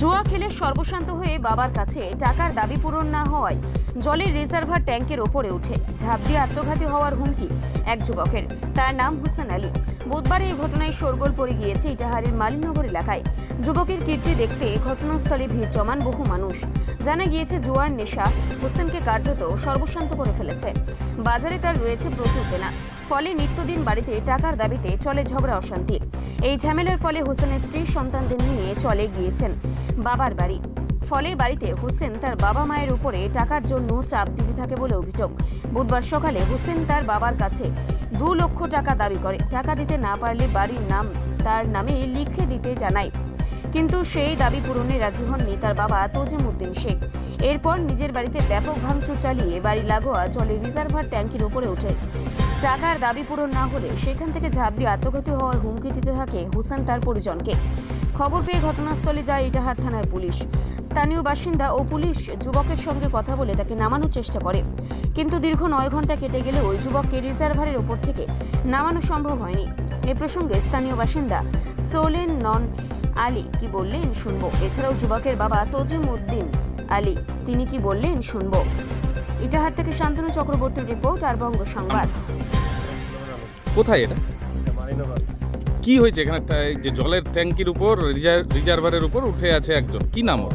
জুয়া খেলে সর্বশান্ত হয়ে বাবার কাছে টাকার দাবি পূরণ না হওয়ায় জলের রিজার্ভার ট্যাঙ্কের ওপরে উঠে ঝাঁপ দিয়ে আত্মঘাতী হওয়ার হুমকি এক যুবকের। তার নাম হোসেন আলী। বুধবার এই ঘটনায় শোরগোল পড়ে গিয়েছে ইটাহারের মালিনগর এলাকায়। যুবকের কীর্তি দেখতে ঘটনাস্থলে ভিড় জমান বহু মানুষ। জানা গিয়েছে, জুয়ার নেশা হোসেনকে কার্যত সর্বশান্ত করে ফেলেছে। বাজারে তার রয়েছে প্রচুর কেনা ফলে নিত্যদিন বাড়িতে টাকার দাবিতে চলে ঝগড়া অশান্তি। এই ঝামেলার ফলে হোসেনের স্ত্রী সন্তানদের নিয়ে চলে গিয়েছেন বাবার বাড়ি। ফলে বাড়িতে হোসেন তার বাবা মায়ের উপরে টাকার জন্য চাপ দিতে থাকে বলে অভিযোগ। বুধবার সকালে হোসেন তার বাবার কাছে দু লক্ষ টাকা দাবি করে। টাকা দিতে না পারলে বাড়ির নাম তার নামে লিখে দিতে জানায়। কিন্তু সেই দাবি পূরণে রাজি হননি তার বাবা তোজেম উদ্দিন শেখ। এরপর নিজের বাড়িতে ব্যাপক ভাঙচুর চালিয়ে বাড়ি লাগোয়া জলের রিজার্ভার ট্যাঙ্কির উপরে ওঠে। টাকার দাবি পূরণ না হলে সেখান থেকে ঝাঁপ দিয়ে আত্মঘাতী হওয়ার হুমকি দিতে থাকে হোসেন তার পরিজনকে। খবর পেয়ে ঘটনাস্থলে যায় ইটাহার থানার পুলিশ। স্থানীয় বাসিন্দা ও পুলিশ যুবকের সঙ্গে কথা বলে তাকে নামানোর চেষ্টা করে। কিন্তু দীর্ঘ নয় ঘণ্টা কেটে গেলে ওই যুবককে রিজার্ভারের ওপর থেকে নামানো সম্ভব হয়নি। এ প্রসঙ্গে স্থানীয় বাসিন্দা সোলেন নন আলী কি বললেন শুনব। এছাড়াও যুবকের বাবা তজিম উদ্দিন আলী, তিনি কি বললেন শুনব। ইটাহার থেকে শান্তনু চক্রবর্তীর রিপোর্ট আর বঙ্গ সংবাদ। কোথায় এটা? কি হয়েছে এখানে? যে জলের ট্যাঙ্কির উপর রিজার- রিজার্ভারের উপর উঠে আছে একজন। কি নাম ওর?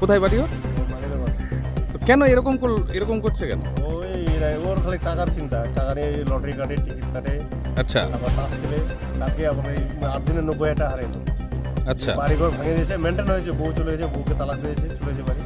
কোথায় বাড়ি ওর? কেন এরকম এরকম করছে কেন? ওর খালি টাকার চিন্তা। টাকা নিয়ে লটারি কাটে টিকিট কাটে। আচ্ছা। আবার তাস খেলে। তাকে আবার এই আট দিনে নব্বই হাজার হারাইল আচ্ছা। বাড়ি ঘর ভেঙে দিয়েছে মেনটেন হয়েছে বউ চলে গেছে বউকে তালাক দিয়েছে চলে গেছে বাড়ি।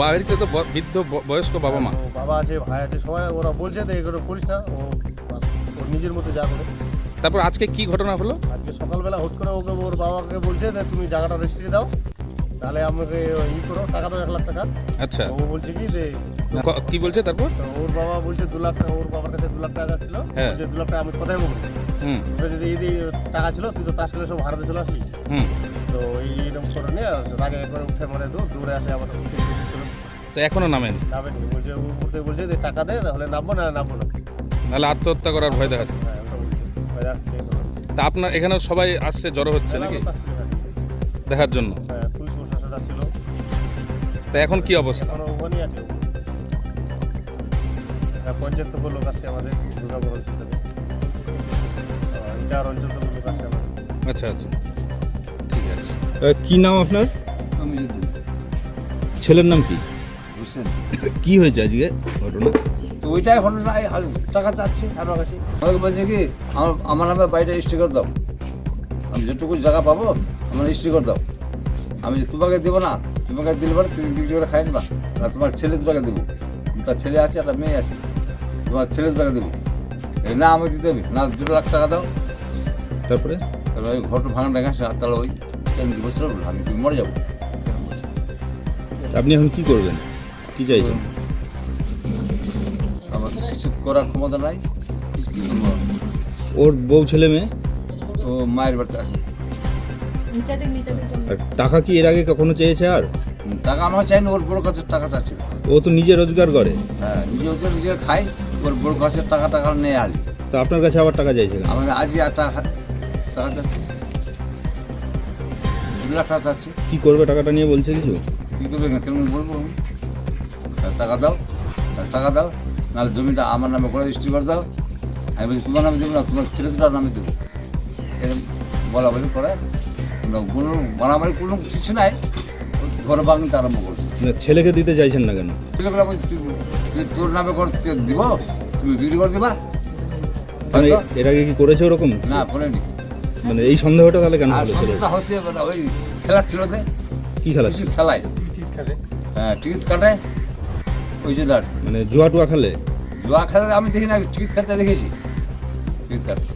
বাড়িতে তো বৃদ্ধ বয়স্ক বাবা মা। ও বাবা আছে ভাই আছে সবাই ওরা বলছে তো এগুলো করিস না ও ওর নিজের মতো যা করে। তারপর আজকে কি ঘটনা হলো? আজকে সকালবেলা হুট করে ওকে ওর বাবাকে বলছে যে তুমি জায়গাটা রেজিস্ট্রি দাও তাহলে আমাকে ই করো টাকা দাও এক লাখ টাকা। আচ্ছা। ও বলছে কি যে কি বলছে তারপর? ওর বাবা বলছে দু লাখ টাকা ওর বাবার কাছে দু লাখ টাকা ছিল। হ্যাঁ। যে দু লাখ টাকা আমি কোথায় বলব হুম। যদি এই টাকা ছিল তুই তো তার খেলে সব হারাতে চলে আসলি। হুম। তো এইরকম করে নিয়ে রাগে একবার উঠে মারে দু দূরে আসে আবার। তো এখনও নামেন? বলছে যে টাকা দে তাহলে নামবো না নামবো না। নাহলে আত্মহত্যা করার ভয় দেখাচ্ছে হ্যাঁ তা। আপনার এখানে সবাই আসছে জড়ো হচ্ছে নাকি? দেখার জন্য? হ্যাঁ পুলিশ প্রশাসন ছিল তা এখন কি অবস্থা? এখন ওখানেই আছে। হ্যাঁ, পঞ্চায়েত লোক আমাদের দুর্গাপুর অঞ্চল থেকে লোক আমাদের। আচ্ছা আচ্ছা। ঠিক আছে। কি নাম আপনার? ছেলের নাম কি? হোসেন কি হয়েছে আজকে ঘটনা? তো ওইটাই ঘটনা টাকা চাচ্ছে আমার কাছে। আমাকে বলছে কি আমার আমার নামে বাড়িটা স্টিকার দাও। আমি যেটুকু জায়গা পাবো আমার স্টিকার দাও। আমি তোমাকে দেবো না তোমাকে দিলে পরে তুমি বিক্রি করে খাই না তোমার ছেলে দুটাকে দেবো। তার ছেলে আছে একটা মেয়ে আছে। তোমার ছেলে দুটাকে দেবো। এই না আমাকে দিতে হবে না দুটো লাখ টাকা দাও। তারপরে? তারপরে ওই ঘরটা ভাঙা দেখা সে হাততালা ওই। আমি দিবস আমি মরে যাব। আপনি এখন কি করবেন? কি চাইছেন? আমার কিছু করার ক্ষমতা নাই কি ওর বউ ছেলে মেয়ে? ও মায়ের বাড়িতে আছে। আর টাকা কি এর আগে কখনো চেয়েছে আর? টাকা আমার চাই না ওর বড় কাছে টাকা চাচ্ছিল। ও তো নিজে রোজগার করে। হ্যাঁ নিজে হচ্ছে নিজে খাই ওর বড় কাছে টাকা টাকা নেই আজ তো আপনার কাছে আবার টাকা চাইছে কেন? আমাকে আজই আর টাকা টাকা চাচ্ছে। দু লাখ টাকা চাচ্ছে। কি করবে টাকাটা নিয়ে বলছে কিছু? কী করবে না কেমন বলব আমি? আর টাকা দাও টাকা দাও নাহলে জমিটা আমার নামে করে রেজিস্ট্রি করে দাও। আমি বলছি তোমার নামে দেবো না তোমার ছেলে দুটার নামে দেবো। এরকম বলা বলি করে। কোনো মারামারি কোনো কিছু নাই। ঘরে ভাঙতে আরম্ভ করছে। না ছেলেকে দিতে চাইছেন না কেন? ছেলেগুলো তোর নামে করে দিব? তুমি বিক্রি করে দিবা? মানে এর আগে কি করেছে ওরকম? না করেনি। মানে এই সন্দেহটা তাহলে কেন আর হলো হচ্ছে মানে ওই খেলার ছিল কি খেলা খেলায়। হ্যাঁ টিকিট কাটে। ওই জন্য আর মানে জুয়া টুয়া খেলে? জুয়া খেলা আমি দেখি না টিকিট কাটতে দেখেছি। টিকিট কাটতে।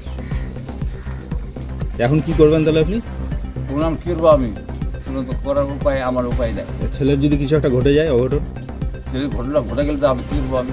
এখন কি করবেন তাহলে আপনি? প্রণাম কী করব আমি? কোনো তো করার উপায় আমার উপায় নেই। ছেলের যদি কিছু একটা ঘটে যায় অঘটন? ছেলের ঘটনা ঘটে গেলে তো আমি কী করব আমি?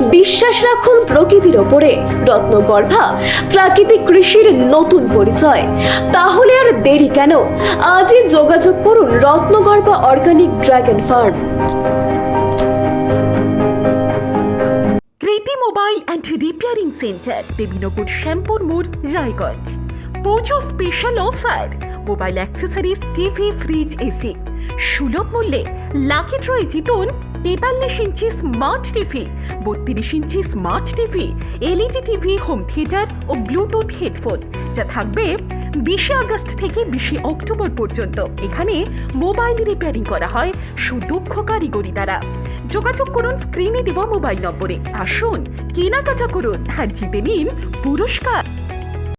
বিশ্বাস রাখুন প্রকৃতির ওপরে। রত্নগর্ভা, প্রাকৃতিক কৃষির নতুন পরিচয়। তাহলে আর দেরি কেন? আজই যোগাযোগ করুন Ratnagarbha organic dragon farm. Kriti mobile and repairing centre, Debinagar Shyampur মোড়, Raiganj. Puja special offer mobile accessories TV fridge AC সুলভ মূল্যে লাকি ড্রয়ে জিতুন তেতাল্লিশ ইঞ্চি স্মার্ট টিভি বত্রিশ inch smart TV LED TV home theatre ও ব্লুটুথ হেডফোন যা থাকবে বিশে August থেকে বিশে অক্টোবর পর্যন্ত। এখানে মোবাইল রিপেয়ারিং করা হয় সুদক্ষ কারিগরি দ্বারা। যোগাযোগ করুন স্ক্রিনে দেওয়া মোবাইল নম্বরে। আসুন, কেনাকাটা করুন আর জিতে নিন পুরস্কার।